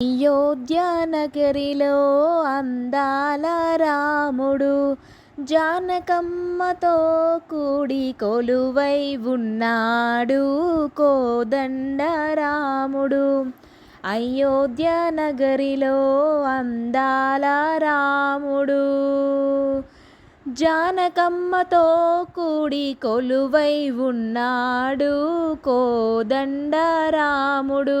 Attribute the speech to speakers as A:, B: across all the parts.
A: అయోధ్యానగరిలో అందాల రాముడు జానకమ్మతో కూడి కొలువై ఉన్నాడు కోదండ రాముడు అయోధ్యానగరిలో అందాల రాముడు జానకమ్మతో కూడి కొలువై ఉన్నాడు కోదండ రాముడు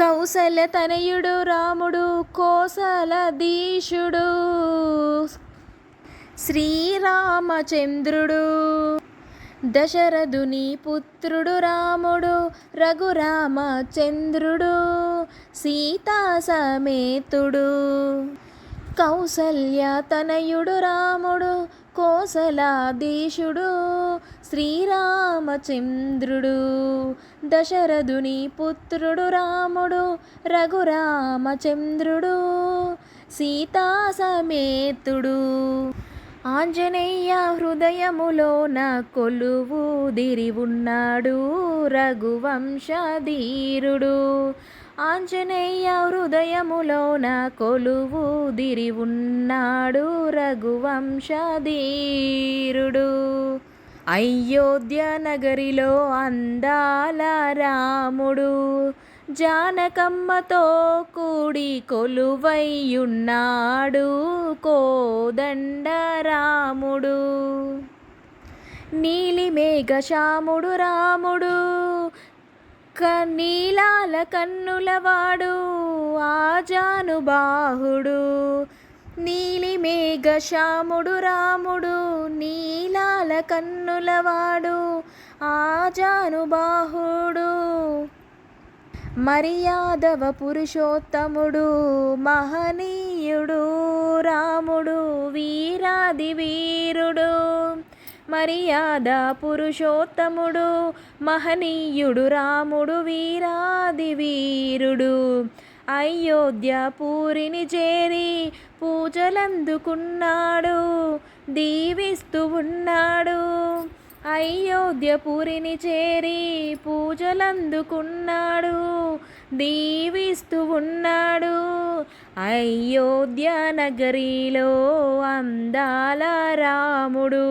A: కౌశల తనయుడు రాముడు కోసల దీశుడు శ్రీరామచంద్రుడు. దశరథుని పుత్రుడు రాముడు రఘురామచంద్రుడు సీతా సమేతుడు కౌసల్య తనయుడు రాముడు కోసలాధీశుడు శ్రీరామచంద్రుడు. దశరథుని పుత్రుడు రాముడు రఘురామచంద్రుడు సీతా సమేతుడు ఆంజనేయ హృదయములోన కొలువు దిరి ఉన్నాడు రఘువంశధీరుడు. ఆంజనేయ హృదయములోన కొలువు దిరి ఉన్నాడు రఘువంశధీరుడు. అయోధ్య నగరిలో అందాల రాముడు జానకమ్మతో కూడి కొలువైయున్నాడు కోదండ రాముడు నీలి రాముడు నీలాల కన్నులవాడు ఆజానుబాహుడు నీలి మేఘశ్యాముడు రాముడు నీలాల కన్నులవాడు ఆజానుబాహుడు మర్యాదవ పురుషోత్తముడు మహనీయుడు రాముడు వీరాది వీరుడు. మర్యాద పురుషోత్తముడు మహనీయుడు రాముడు వీరాది వీరుడు. అయోధ్య పూరిని చేరి పూజలందుకున్నాడు దీవిస్తూ ఉన్నాడు. అయోధ్య పూరిని చేరి పూజలందుకున్నాడు దీవిస్తూ ఉన్నాడు. అయోధ్య నగరిలో అందాల రాముడు.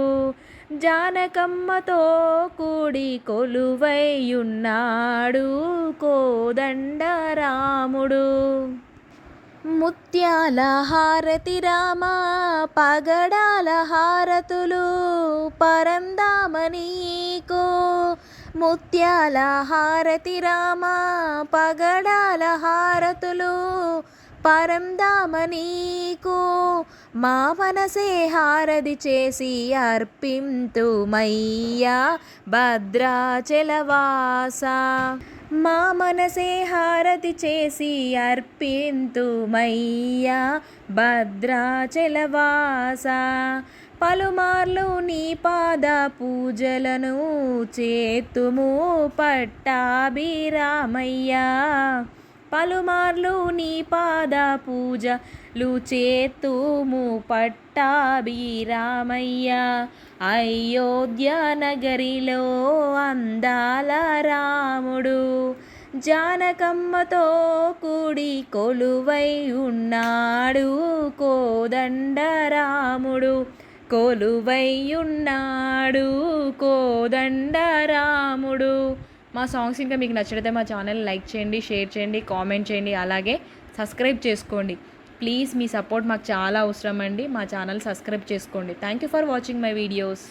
A: జానకమ్మతో కూడి కొలువైయున్నాడు కోదండ రాముడు ముత్యాల హారతి రామ పగడాల హారతులు పరందామనీకు ముత్యాల హారతి రామ పగడాల హారతులు పరందామనీకు మా మనసే హారది చేసి అర్పింతుమయ్యా భద్రాచలవాస మా మనసే హారతి చేసి అర్పింతుమయ్యా భద్రాచలవాస పలుమార్లు నీ పాద పూజలను చేతుము పట్టాభిరామయ్యా. పలుమార్లు నీ పాద పూజలు చేతుము పట్టాభిరామయ్య. అయోధ్య నగరిలో అందాల రాముడు జానకమ్మతో కూడి కొలువై ఉన్నాడు కోదండ రాముడు కొలువై ఉన్నాడు కోదండ రాముడు మా సాంగ్స్ ఇంకా మీకు నచ్చితే మా ఛానల్ లైక్ చేయండి షేర్ చేయండి కామెంట్ చేయండి అలాగే సబ్స్క్రైబ్ చేసుకోండి. ప్లీజ్ మీ సపోర్ట్ మాకు చాలా అవసరం అండి. మా ఛానల్ సబ్స్క్రైబ్ చేసుకోండి. Thank you for watching my videos